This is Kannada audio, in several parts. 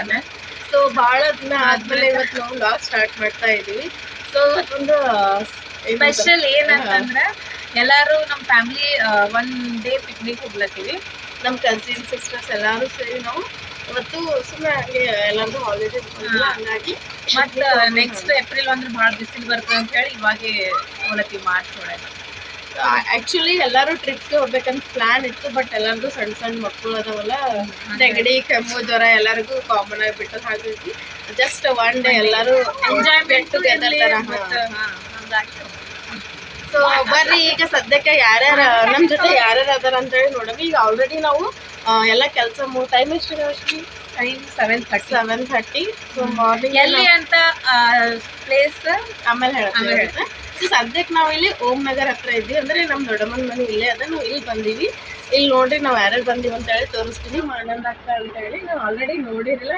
ಪ್ಲಾನ್ ಸೊ ಭಾಳ ದಿನ ಆದ್ಮೇಲೆ ಇವತ್ತು ನಾವು ಲಾಸ್ ಸ್ಟಾರ್ಟ್ ಮಾಡ್ತಾ ಇದೀವಿ. ಸೊ ಇವತ್ತೊಂದು ಸ್ಪೆಷಲ್ ಏನಂತಂದ್ರೆ ಎಲ್ಲಾರು ನಮ್ಮ ಫ್ಯಾಮಿಲಿ ಒನ್ ಡೇ ಪಿಕ್ನಿಕ್ ಹೋಗ್ಲತ್ತೀವಿ. ನಮ್ಮ ಕಸಿನ್ ಸಿಸ್ಟರ್ಸ್ ಎಲ್ಲಾರು ಸೇರಿ ನಾವು ಇವತ್ತು ಸುಮ್ಮನೆ ಹಂಗೆ ಎಲ್ಲರಿಗೂ ಹಾಲಿಡೇ ಹಂಗಾಗಿ ಮತ್ತ ನೆಕ್ಸ್ಟ್ ಏಪ್ರಿಲ್ ಅಂದ್ರೆ ಭಾಳ ಬಿಸಿಲು ಬರ್ತದೆ ಅಂತ ಹೇಳಿ ಇವಾಗೆ ಹೋಗ್ಲತ್ತೀವಿ ಮಾರ್ಚ್ ಒಳಗೆ. ಆಕ್ಚುಲಿ ಎಲ್ಲರೂ ಟ್ರಿಪ್ಗೆ ಹೋಗ್ಬೇಕಂತ ಪ್ಲಾನ್ ಇತ್ತು ಬಟ್ ಎಲ್ಲರಿಗೂ ಸಣ್ಣ ಸಣ್ಣ ಮಕ್ಕಳು ಅದಾವಲ್ಲ ನೆಗಡಿ ಕೆಮ್ಮು ಜ್ವರ ಎಲ್ಲರಿಗೂ ಕಾಮನ್ ಆಗಿ ಆಗಿಬಿಟ್ಟು ಹಾಗಾಗಿ ಜಸ್ಟ್ ಒನ್ ಡೇ ಎಲ್ಲರೂ ಟುಗೆದರ್ ಹಂಗಾಗಿ ಸೊ ಬರ್ರಿ ಈಗ ಸದ್ಯಕ್ಕೆ ಯಾರ್ಯಾರ ನಮ್ಮ ಜೊತೆ ಯಾರ್ಯಾರು ಅದಾರ ಅಂತ ಹೇಳಿ ನೋಡವಿ ಈಗ ಆಲ್ರೆಡಿ ನಾವು ಎಲ್ಲ ಕೆಲಸ ಮೂ ಟೈಮ್ ಎಷ್ಟು ಅಷ್ಟು? Time seven thirty seven thirty so morning ಎಲ್ಲಿ ಅಂತ ಪ್ಲೇಸ್ ಆಮೇಲೆ ಹೇಳ್ತೀವಿ ಸೊ ಸದ್ಯಕ್ಕೆ ನಾವು ಇಲ್ಲಿ ಓಂ ನಗರ್ ಹತ್ರ ಇದ್ವಿ. ಅಂದ್ರೆ ನಮ್ಮ ದೊಡ್ಡಮ್ಮನ ಮನೆ ಇಲ್ಲೇ ಅದ. ನಾವು ಇಲ್ಲಿ ಬಂದೀವಿ. ಇಲ್ಲಿ ನೋಡ್ರಿ ನಾವು ಯಾರ್ಯಾರು ಬಂದೀವಿ ಅಂತ ಹೇಳಿ ತೋರಿಸ್ತೀನಿ. ಆನಂದ ಅಕ್ಕ ಅಂತ ಹೇಳಿ ನಾವು ಆಲ್ರೆಡಿ ನೋಡಿರಲ್ಲ.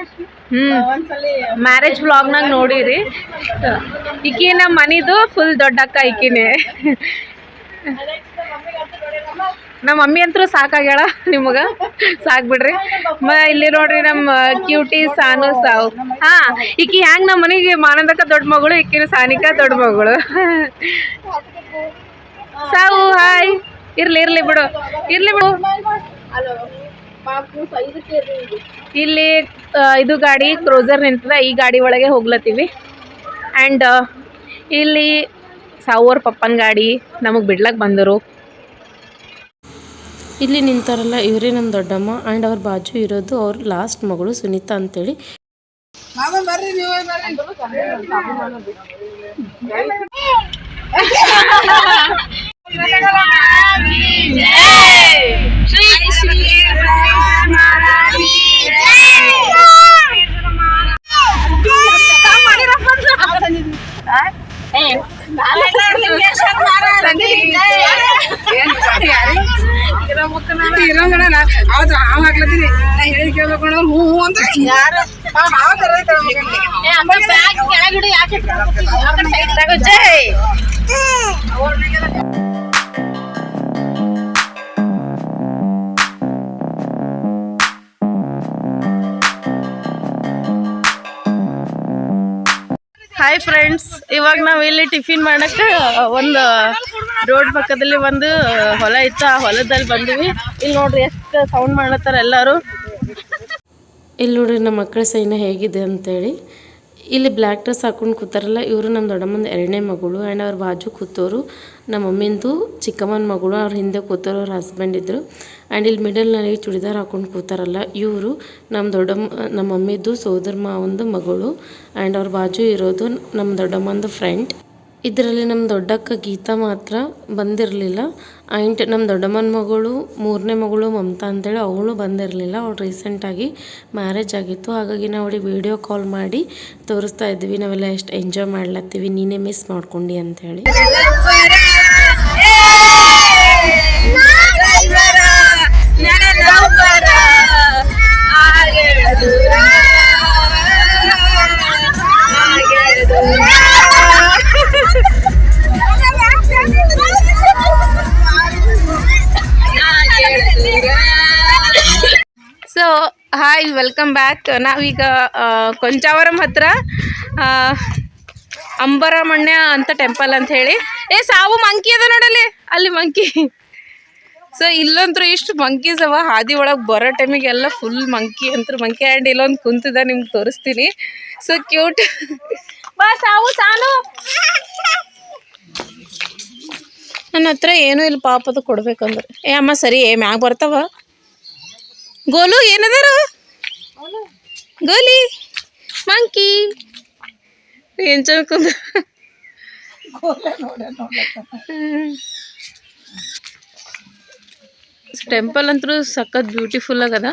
ಹ್ಮ್. ಒಂದ್ಸಲಿ ಮ್ಯಾರೇಜ್ ವ್ಲಾಗ್ನಾಗ ನೋಡಿರಿ. ಈಕಿ ನಮ್ಮ ಮನಿದು ಫುಲ್ ದೊಡ್ಡ ಅಕ್ಕ ಈಕಿನೇ ನಮ್ಮ ಮಮ್ಮಿ ಅಂತೂ ಸಾಕಾಗ್ಯಾಳ ನಿಮಗ? ಸಾಕ್ ಬಿಡ್ರಿ ಮ, ಇಲ್ಲಿ ನೋಡ್ರಿ ನಮ್ಮ ಕ್ಯೂಟಿ ಸಾನು ಸಾವು. ಹಾ, ಈಕಿ ಹ್ಯಾಂಗ್ ನಮ್ಮ ಮನೆಗೆ ಮಾನಂದಕ್ಕ ದೊಡ್ಡ ಮಗಳು, ಈಕಿನ ಸಾನಿಕ ದೊಡ್ಡ ಮಗಳು. ಸಾವು, ಹಾಯ್. ಇರ್ಲಿ ಇರ್ಲಿ ಬಿಡು. ಇರ್ಲಿ ಬಿಡು. ಇಲ್ಲಿ ಇದು ಗಾಡಿ ಕ್ರೋಸರ್ ನಿಂತದ, ಈ ಗಾಡಿ ಒಳಗೆ ಹೋಗ್ಲತ್ತೀವಿ. ಆ್ಯಂಡ್ ಇಲ್ಲಿ ಸಾವು ಅವ್ರ ಪಪ್ಪನ ಗಾಡಿ, ನಮಗೆ ಬಿಡ್ಲಕ್ಕೆ ಬಂದರು. ಇಲ್ಲಿ ನಿಂತಾರಲ್ಲ ಇವರೇ ನಮ್ಮ ದೊಡ್ಡಮ್ಮ. ಆ್ಯಂಡ್ ಅವ್ರ ಬಾಜು ಇರೋದು ಅವ್ರ ಲಾಸ್ಟ್ ಮಗಳು ಸುನೀತಾ ಅಂತೇಳಿ. ಹಾಯ್ ಫ್ರೆಂಡ್ಸ್ ಇವಾಗ ನಾವು ಇಲ್ಲಿ ಟಿಫಿನ್ ಮಾಡಕ್ಕೆ ಒಂದು ರೋಡ್ ಪಕ್ಕದಲ್ಲಿ ಒಂದು ಹೊಲ ಇತ್ತು. ಆ ಹೊಲದಲ್ಲಿ ಬಂದಿವಿ. ಇಲ್ಲಿ ನೋಡ್ರಿ ಎಷ್ಟು ಸೌಂಡ್ ಮಾಡತ್ತಾರ ಎಲ್ಲರೂ. ಇಲ್ಲಿ ನೋಡ್ರಿ, ನಮ್ಮ ಮಕ್ಕಳ ಸೈನ್ಯ ಹೇಗಿದೆ ಅಂತೇಳಿ. ಇಲ್ಲಿ ಬ್ಲ್ಯಾಕ್ ಡ್ರೆಸ್ ಹಾಕೊಂಡು ಕೂತಾರಲ್ಲ, ಇವರು ನಮ್ಮ ದೊಡ್ಡಮ್ಮನ ಎರಡನೇ ಮಗಳು ಆ್ಯಂಡ್ ಅವ್ರ ಬಾಜು ಕೂತೋರು. ನಮ್ಮ ಮಮ್ಮಿಂದು ಚಿಕ್ಕಮ್ಮನ ಮಗಳು, ಅವ್ರ ಹಿಂದೆ ಕೂತೋರು ಅವ್ರ ಹಸ್ಬೆಂಡ್ ಇದ್ದರು ಆ್ಯಂಡ್ ಇಲ್ಲಿ ಮಿಡಲ್ನಲ್ಲಿ ಚೂಡಿದಾರ್ ಹಾಕೊಂಡು ಕೂತಾರಲ್ಲ, ಇವರು ನಮ್ಮ ದೊಡ್ಡಮ್ಮ ನಮ್ಮ ಮಮ್ಮಿದು ಸೋದರ ಮಾವಂದು ಮಗಳು ಆ್ಯಂಡ್ ಅವ್ರ ಬಾಜು ಇರೋದು ನಮ್ಮ ದೊಡ್ಡಮ್ಮಂದು ಫ್ರೆಂಡ್ ಇದರಲ್ಲಿ ನಮ್ಮ ದೊಡ್ಡಕ್ಕ ಗೀತಾ ಮಾತ್ರ ಬಂದಿರಲಿಲ್ಲ. ಆ್ಯಂಡ್ ನಮ್ಮ ದೊಡ್ಡಮ್ಮನ ಮಗಳು, ಮೂರನೇ ಮಗಳು ಮಮತಾ ಅಂತೇಳಿ ಅವಳು ಬಂದಿರಲಿಲ್ಲ. ಅವಳು ರೀಸೆಂಟಾಗಿ ಮ್ಯಾರೇಜ್ ಆಗಿತ್ತು. ಹಾಗಾಗಿ ನಾವು ಅವಳಿಗೆ ವಿಡಿಯೋ ಕಾಲ್ ಮಾಡಿ ತೋರಿಸ್ತಾ ಇದ್ವಿ. ನಾವೆಲ್ಲ ಎಷ್ಟು ಎಂಜಾಯ್ ಮಾಡ್ಲತ್ತೀವಿ. ನೀನೇ ಮಿಸ್ ಮಾಡ್ಕೊಂಡು ಅಂತೇಳಿ. ಹಾಯ್ ವೆಲ್ಕಮ್ ಬ್ಯಾಕ್ ನಾವೀಗ ಕೊಂಚಾವರಂ ಹತ್ರ ಅಂಬರಮಣ್ಯ ಅಂತ ಟೆಂಪಲ್ ಅಂತ ಹೇಳಿ. ಏ, ಸಾವು ಮಂಕಿ ಅದ ನೋಡಲ್ಲಿ? ಅಲ್ಲಿ ಮಂಕಿ ಸೊ ಇಲ್ಲಂತೂ ಇಷ್ಟು ಮಂಕೀಸ್ ಅವ. ಹಾದಿ ಒಳಗೆ ಬರೋ ಟೈಮಿಗೆ ಎಲ್ಲ ಫುಲ್ ಮಂಕಿ ಅಂತ ಮಂಕಿ ಆ್ಯಂಡ್ ಇಲ್ಲೊಂದು ಕುಂತಿದ, ನಿಮ್ಗೆ ತೋರಿಸ್ತೀನಿ. ಸೊ ಕ್ಯೂಟ್ ಬಾ, ಸಾವು, ಸಾನು. ನನ್ನ ಹತ್ರ ಏನೂ ಇಲ್ಲ ಪಾಪದ ಕೊಡ್ಬೇಕಂದ್ರೆ. ಏ, ಅಮ್ಮ, ಸರಿ, ಏ, ಮ್ಯಾಗ ಬರ್ತಾವ? ಗೋಲು ಏನದಾರ ಗೋಲಿ ಮಂಕಿ ಏನ್ ಚಂದ ಟೆಂಪಲ್ ಅಂತೂ ಸಖತ್ ಬ್ಯೂಟಿಫುಲ್ ಆಗದ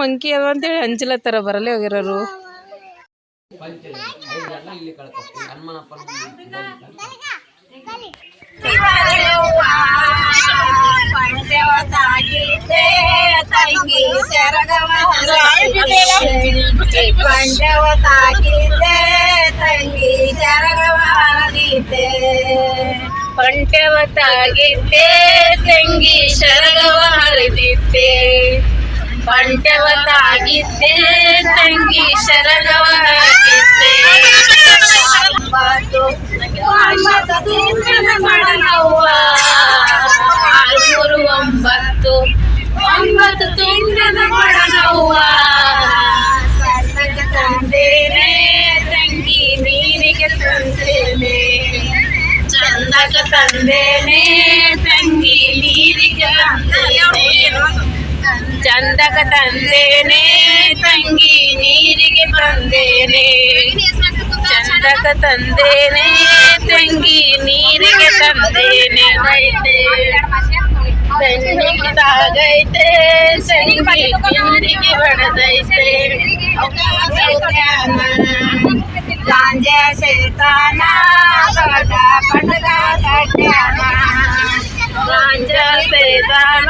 ಮಂಕಿ ಅವ ಅಂತೇಳಿ ಹಂಚಲತ್ತಾರ ಬರಲೇ ಹೋಗಿರೋರು. ಪಂಟವ ತಾಗಿದ್ದೆ ತಂಗಿ ಶರಗವ ಹರಿದಿದ್ದೆ. ತಾಗಿದ್ದೆ ತಂಗಿ ಶರಗವ ಚಂದಕ ತಂದೇನೆ ತಂಗಿ ನೀರಿಗೆ ತಂದೇನೆ ಚಂದಕ ತಂದೇನೆ ತಂಗಿ ನೀರಿಗೆ ತಂದೇನೆ ಬೆನ್ನಿಗೆ ತಾಗೈತೆ ಸಂಗಿ ಬಿಂದಿಗೆ ಹೊಡೆದೈತೆ ಗಾಂಜ ಸೇತಾನ ದೊಡ್ಡ ಪಟಗ ಕಟ್ಯಾನ ಗಾಂಜ ಸೇತಾನ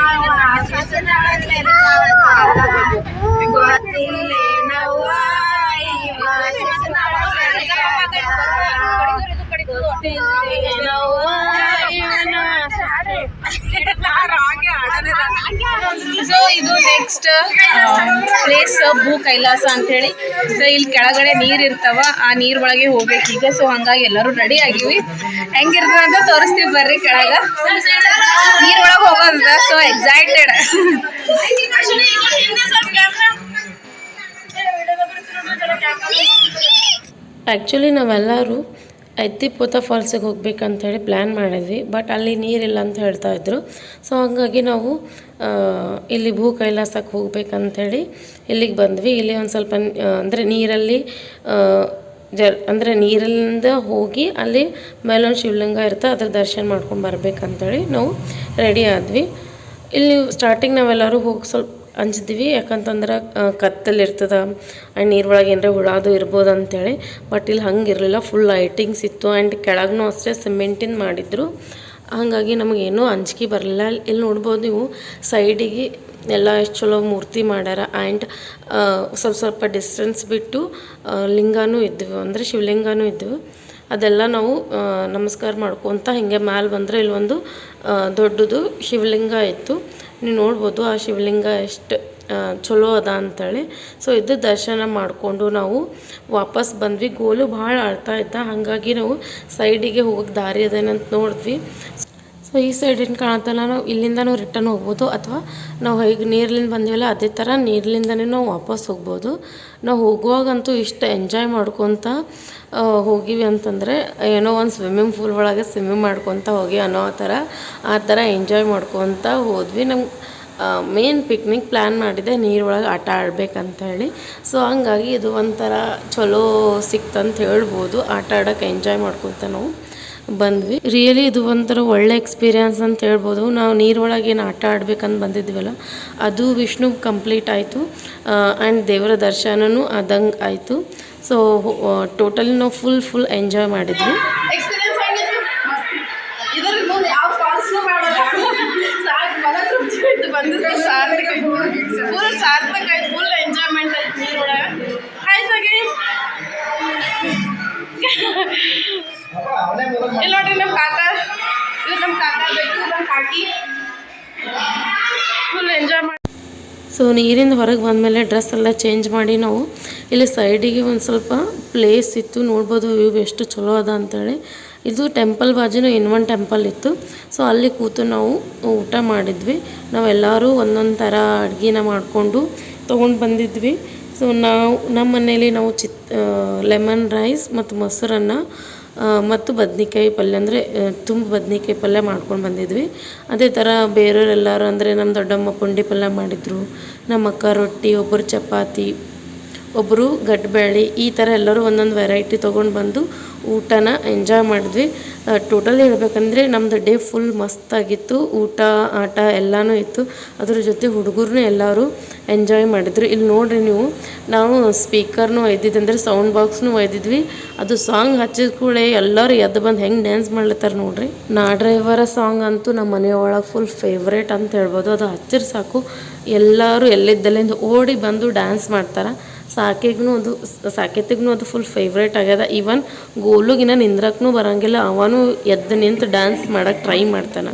ಪ್ಲೇಸ್ ಭೂ ಕೈಲಾಸ ಅಂತ ಹೇಳಿ ಸೊ ಇಲ್ಲಿ ಕೆಳಗಡೆ ನೀರ್ ಇರ್ತಾವ, ಆ ನೀರ್ ಒಳಗೆ ಹೋಗ್ಬೇಕು. ಈಗ ಸೊ ಹಂಗಾಗಿ ಎಲ್ಲರೂ ರೆಡಿ ಆಗಿವಿ. ಹೆಂಗಿರ್ತದ ಅಂತ ತೋರಿಸ್ತೀವಿ ಬರ್ರಿ ಕೆಳಗ. ನೀರ್ ಒಳಗೆ ಹೋಗೋದ ಸೊ ಎಕ್ಸೈಟೆಡ್ ಆ್ಯಕ್ಚುಲಿ ನಾವೆಲ್ಲರೂ ಎತ್ತಿಪೋತ ಫಾಲ್ಸಿಗೆ ಹೋಗ್ಬೇಕಂತೇಳಿ ಪ್ಲ್ಯಾನ್ ಮಾಡಿದ್ವಿ ಬಟ್ ಅಲ್ಲಿ ನೀರಿಲ್ಲ ಅಂತ ಹೇಳ್ತಾ ಇದ್ರು. ಸೊ ಹಾಗಾಗಿ ನಾವು ಇಲ್ಲಿ ಭೂ ಕೈಲಾಸಕ್ಕೆ ಹೋಗ್ಬೇಕಂಥೇಳಿ ಇಲ್ಲಿಗೆ ಬಂದ್ವಿ. ಇಲ್ಲಿ ಒಂದು ಸ್ವಲ್ಪ ಅಂದರೆ ನೀರಲ್ಲಿ ಜರ್, ಅಂದರೆ ನೀರಿಂದ ಹೋಗಿ ಅಲ್ಲಿ ಮೇಲೊಂದು ಶಿವಲಿಂಗ ಇರುತ್ತೆ, ಅದ್ರ ದರ್ಶನ ಮಾಡ್ಕೊಂಡು ಬರ್ಬೇಕಂತೇಳಿ ನಾವು ರೆಡಿ ಆದ್ವಿ. ಇಲ್ಲಿ ಸ್ಟಾರ್ಟಿಂಗ್ ನಾವೆಲ್ಲರೂ ಹೋಗಿ ಸ್ವಲ್ಪ ಅಂಜಿದ್ವಿ ಯಾಕಂತಂದ್ರೆ ಕತ್ತಲ್ಲಿ ಇರ್ತದ ಆ್ಯಂಡ್ ನೀರೊಳಗೆ ಏನರ ಹುಳಾದು ಇರ್ಬೋದು ಅಂತೇಳಿ ಬಟ್ ಇಲ್ಲಿ ಹಂಗೆ ಇರಲಿಲ್ಲ ಫುಲ್ ಲೈಟಿಂಗ್ಸ್ ಇತ್ತು. ಆ್ಯಂಡ್ ಕೆಳಗೂ ಅಷ್ಟೇ ಸಿಮೆಂಟಿಂದ ಮಾಡಿದ್ರು. ಹಾಗಾಗಿ ನಮಗೇನೂ ಅಂಜಿಕೆ ಬರಲಿಲ್ಲ. ಇಲ್ಲಿ ನೋಡ್ಬೋದು ನೀವು ಸೈಡಿಗೆ ಎಲ್ಲ ಎಷ್ಟು ಚಲೋ ಮೂರ್ತಿ ಮಾಡ್ಯಾರ. ಆ್ಯಂಡ್ ಸ್ವಲ್ಪ ಸ್ವಲ್ಪ ಡಿಸ್ಟೆನ್ಸ್ ಬಿಟ್ಟು ಲಿಂಗನೂ ಇದ್ವು. ಅಂದರೆ ಶಿವಲಿಂಗನೂ ಇದ್ವು. ಅದೆಲ್ಲ ನಾವು ನಮಸ್ಕಾರ ಮಾಡ್ಕೊತ ಹಿಂಗೆ ಮ್ಯಾಲೆ ಬಂದರೆ ಒಂದು ದೊಡ್ಡದು ಶಿವಲಿಂಗ ಇತ್ತು. ನೀವು ನೋಡ್ಬೋದು ಆ ಶಿವಲಿಂಗ ಎಷ್ಟು ಚಲೋ ಅದ ಅಂತೇಳಿ. ಸೊ ಇದು ದರ್ಶನ ಮಾಡಿಕೊಂಡು ನಾವು ವಾಪಸ್ ಬಂದ್ವಿ. ಗೋಲು ಭಾಳ ಅಳ್ತಾ ಇದ್ದ. ಹಾಗಾಗಿ ನಾವು ಸೈಡಿಗೆ ಹೋಗೋಕ್ಕೆ ದಾರಿ ಅದೇನಂತ ನೋಡಿದ್ವಿ. ಸೊ ಈ ಸೈಡಿನ ಕಾಣತ್ತಲ್ಲ ನಾವು ಇಲ್ಲಿಂದನೂ ರಿಟರ್ನ್ ಹೋಗ್ಬೋದು ಅಥವಾ ನಾವು ಹೇಗೆ ನೀರ್ಲಿಂದ ಬಂದಿವಲ್ಲ ಅದೇ ಥರ ನೀರ್ಲಿಂದನೇ ನಾವು ವಾಪಸ್ ಹೋಗ್ಬೋದು. ನಾವು ಹೋಗುವಾಗಂತೂ ಇಷ್ಟು ಎಂಜಾಯ್ ಮಾಡ್ಕೊತ ಹೋಗಿವಿ ಅಂತಂದರೆ ಏನೋ ಒಂದು ಸ್ವಿಮ್ಮಿಂಗ್ ಪೂಲ್ ಒಳಗೆ ಸ್ವಿಮ್ಮಿಂಗ್ ಮಾಡ್ಕೊತ ಹೋಗಿ ಅನ್ನೋ ಥರ ಆ ಥರ ಎಂಜಾಯ್ ಮಾಡ್ಕೊತ ಹೋದ್ವಿ. ನಮ್ಗೆ ಮೇನ್ ಪಿಕ್ನಿಕ್ ಪ್ಲ್ಯಾನ್ ಮಾಡಿದೆ ನೀರೊಳಗೆ ಆಟ ಆಡ್ಬೇಕಂತ ಹೇಳಿ ಸೊ ಹಂಗಾಗಿ ಇದು ಒಂಥರ ಚಲೋ ಸಿಕ್ತಂತ ಹೇಳ್ಬೋದು. ಆಟ ಆಡೋಕೆ ಎಂಜಾಯ್ ಮಾಡ್ಕೊತ ನಾವು. ಬಂದ್ವಿ. ರಿಯಲಿ ಇದು ಒಂಥರ ಒಳ್ಳೆ ಎಕ್ಸ್ಪೀರಿಯನ್ಸ್ ಅಂತ ಹೇಳ್ಬೋದು. ನಾವು ನೀರೊಳಗೆ ಏನು ಆಟ ಆಡ್ಬೇಕಂತ ಬಂದಿದ್ವಲ್ಲ, ಅದು ವಿಷ್ಣು ಕಂಪ್ಲೀಟ್ ಆಯಿತು. ಆ್ಯಂಡ್ ದೇವರ ದರ್ಶನನೂ ಆದಂಗೆ ಆಯಿತು. ಸೊ ಟೋಟಲಿ ನಾವು ಫುಲ್ ಫುಲ್ ಎಂಜಾಯ್ ಮಾಡಿದ್ವಿ. ಇಲ್ಲಿ ನೋಡ್ರಿ ನಮ್ಮ ಕಾಕ. ಇದು ನಮ್ಮ ಕಾಕ ಬೇಕು ನಮ್ಮ ಕಾಕಿ. ಫುಲ್ ಎಂಜಾಯ್ ಮಾಡಿ ಸೊ ನೀರಿಂದ ಹೊರಗೆ ಬಂದಮೇಲೆ ಡ್ರೆಸ್ ಎಲ್ಲ ಚೇಂಜ್ ಮಾಡಿ ನಾವು ಇಲ್ಲಿ ಸೈಡಿಗೆ ಒಂದು ಸ್ವಲ್ಪ ಪ್ಲೇಸ್ ಇತ್ತು. ನೋಡ್ಬೋದು ವ್ಯೂ ಎಷ್ಟು ಚಲೋ ಅದ ಅಂತೇಳಿ. ಇದು ಟೆಂಪಲ್ ಬಾಜುನೇ ಇನ್ ಒನ್ ಟೆಂಪಲ್ ಇತ್ತು. ಸೊ ಅಲ್ಲಿ ಕೂತು ನಾವು ಊಟ ಮಾಡಿದ್ವಿ. ನಾವೆಲ್ಲರೂ ಒಂದೊಂದು ಥರ ಅಡುಗೆನ ಮಾಡಿಕೊಂಡು ತೊಗೊಂಡು ಬಂದಿದ್ವಿ. ಸೊ ನಾವು ನಮ್ಮ ಮನೇಲಿ ನಾವು ಚಿತ್ ಲೆಮನ್ ರೈಸ್ ಮತ್ತು ಮೊಸರನ್ನ ಮತ್ತು ಬದ್ನಿಕಾಯಿ ಪಲ್ಯ ಅಂದರೆ ತುಂಬ ಬದ್ನಿಕಾಯಿ ಪಲ್ಯ ಮಾಡ್ಕೊಂಡು ಬಂದಿದ್ವಿ. ಅದೇ ಥರ ಬೇರೆಯವರೆಲ್ಲರೂ ಅಂದರೆ ನಮ್ಮ ದೊಡ್ಡಮ್ಮ ಪುಂಡಿ ಪಲ್ಯ ಮಾಡಿದರು, ನಮ್ಮ ಅಕ್ಕ ರೊಟ್ಟಿ, ಒಬ್ಬರು ಚಪಾತಿ ಒಬ್ಬರು ಗಡ್ಬೇಳೆ ಈ ಥರ ಎಲ್ಲರೂ ಒಂದೊಂದು ವೆರೈಟಿ ತೊಗೊಂಡು ಬಂದು ಊಟನ ಎಂಜಾಯ್ ಮಾಡಿದ್ವಿ. ಟೋಟಲ್ ಹೇಳ್ಬೇಕಂದ್ರೆ ನಮ್ಮದು ಡೇ ಫುಲ್ ಮಸ್ತಾಗಿತ್ತು ಊಟ, ಆಟ ಎಲ್ಲನೂ ಇತ್ತು. ಅದ್ರ ಜೊತೆ ಹುಡುಗರು ಎಲ್ಲರೂ ಎಂಜಾಯ್ ಮಾಡಿದ್ರು. ಇಲ್ಲಿ ನೋಡಿರಿ ನೀವು, ನಾವು ಸ್ಪೀಕರ್ನು ಅಂದರೆ ಸೌಂಡ್ ಬಾಕ್ಸ್ನೂ ಒಯ್ದಿದ್ವಿ. ಅದು ಸಾಂಗ್ ಹಚ್ಚಿದ ಕೂಡಲೇ ಎಲ್ಲರೂ ಎದ್ದು ಬಂದು ಹೆಂಗೆ ಡ್ಯಾನ್ಸ್ ಮಾಡ್ಲತ್ತಾರೆ ನೋಡಿರಿ. ನಾ ಡ್ರೈವರ ಸಾಂಗ್ ಅಂತೂ ನಮ್ಮ ಮನೆಯೊಳಗೆ ಫುಲ್ ಫೇವ್ರೇಟ್ ಅಂತ ಹೇಳ್ಬೋದು. ಅದು ಹಚ್ಚಿರ್ ಸಾಕು. ಎಲ್ಲರೂ ಎಲ್ಲಿದ್ದಲ್ಲಿಂದ ಓಡಿ ಬಂದು ಡ್ಯಾನ್ಸ್ ಮಾಡ್ತಾರೆ. ಸಾಕಿಗೂ ಅದು ಸಾಕೆತಿಗೂ ಅದು ಫುಲ್ ಫೇವ್ರೇಟ್ ಆಗ್ಯದ. ಈವನ್ ಗೋಲುಗಿನ ನಿಂದ್ರಕ್ಕೂ ಬರೋಂಗಿಲ್ಲ. ಅವನು ಎದ್ದು ನಿಂತು ಡ್ಯಾನ್ಸ್ ಮಾಡಕ್ಕೆ ಟ್ರೈ ಮಾಡ್ತಾನೆ.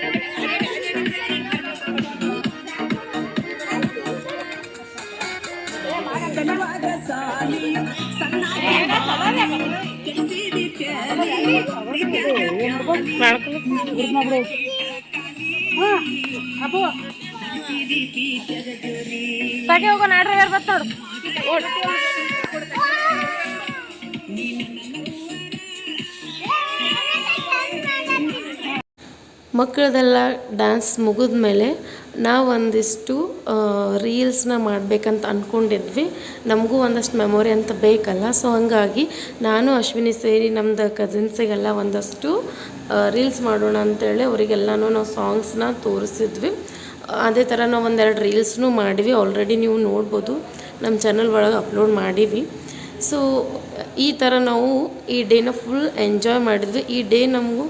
ಸಾಕೆ ಹೋಗೋ ನಾ ಡ್ರೈವರ್ ಮಕ್ಕಳದೆಲ್ಲ ಡ್ಯಾನ್ಸ್ ಮುಗಿದ ಮೇಲೆ ನಾವು ಒಂದಿಷ್ಟು ರೀಲ್ಸ್ನ ಮಾಡಬೇಕಂತ ಅಂದ್ಕೊಂಡಿದ್ವಿ ನಮಗೂ ಒಂದಷ್ಟು ಮೆಮೊರಿ ಅಂತ ಬೇಕಲ್ಲ. ಸೊ ಹಂಗಾಗಿ ನಾನು, ಅಶ್ವಿನಿ ಸೇರಿ ನಮ್ಮದು ಕಸಿನ್ಸಿಗೆಲ್ಲ ಒಂದಷ್ಟು ರೀಲ್ಸ್ ಮಾಡೋಣ ಅಂತೇಳಿ ಅವರಿಗೆಲ್ಲನೂ ನಾವು ಸಾಂಗ್ಸ್ನ ತೋರಿಸಿದ್ವಿ. ಅದೇ ಥರ ನಾವು ಒಂದೆರಡು ರೀಲ್ಸ್ನೂ ಮಾಡಿವಿ. ಆಲ್ರೆಡಿ ನೀವು ನೋಡ್ಬೋದು. ನಮ್ಮ ಚಾನಲ್ ಒಳಗೆ ಅಪ್ಲೋಡ್ ಮಾಡೀವಿ. ಸೊ ಈ ಥರ ನಾವು ಈ ಡೇನ ಫುಲ್ ಎಂಜಾಯ್ ಮಾಡಿದ್ವಿ. ಈ ಡೇ ನಮಗೂ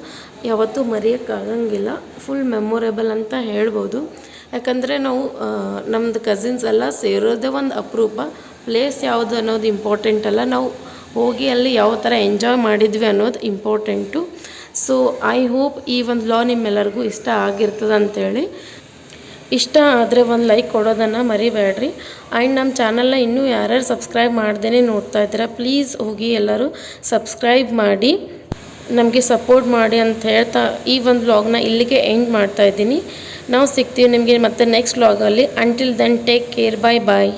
ಯಾವತ್ತೂ ಮರೆಯೋಕ್ಕಾಗಂಗಿಲ್ಲ. ಫುಲ್ ಮೆಮೊರೇಬಲ್ ಅಂತ ಹೇಳ್ಬೋದು. ಯಾಕಂದರೆ ನಾವು ನಮ್ದು ಕಸಿನ್ಸ್ ಎಲ್ಲ ಸೇರೋದೇ ಒಂದು ಅಪರೂಪ. ಪ್ಲೇಸ್ ಯಾವುದು ಅನ್ನೋದು ಇಂಪಾರ್ಟೆಂಟ್ ಅಲ್ಲ. ನಾವು ಹೋಗಿ ಅಲ್ಲಿ ಯಾವ ಥರ ಎಂಜಾಯ್ ಮಾಡಿದ್ವಿ ಅನ್ನೋದು ಇಂಪಾರ್ಟೆಂಟು ಸೊ ಐ ಹೋಪ್ ಈ ಒಂದು ಲಾ ನಿಮ್ಮೆಲ್ಲರಿಗೂ ಇಷ್ಟ ಆಗಿರ್ತದೆ ಅಂತೇಳಿ. ಇಷ್ಟ ಆದರೆ ಒಂದು ಲೈಕ್ ಕೊಡೋದನ್ನು ಮರಿಬೇಡ್ರಿ. ಆ್ಯಂಡ್ ನಮ್ಮ ಚಾನಲ್ನ ಇನ್ನೂ ಯಾರ್ಯಾರು ಸಬ್ಸ್ಕ್ರೈಬ್ ಮಾಡ್ದೇ ನೋಡ್ತಾ ಇದ್ದೀರಾ ಪ್ಲೀಸ್ ಹೋಗಿ ಎಲ್ಲರೂ ಸಬ್ಸ್ಕ್ರೈಬ್ ಮಾಡಿ. ನಮಗೆ ಸಪೋರ್ಟ್ ಮಾಡಿ ಅಂತ ಹೇಳ್ತಾ ಈ ಒಂದು ವ್ಲಾಗ್ನ ಇಲ್ಲಿಗೆ ಎಂಡ್ ಮಾಡ್ತಾ ಇದ್ದೀನಿ. ನಾವು ಸಿಗ್ತೀವಿ ನಿಮಗೆ ಮತ್ತೆ ನೆಕ್ಸ್ಟ್ ವ್ಲಾಗಲ್ಲಿ until then take care bye bye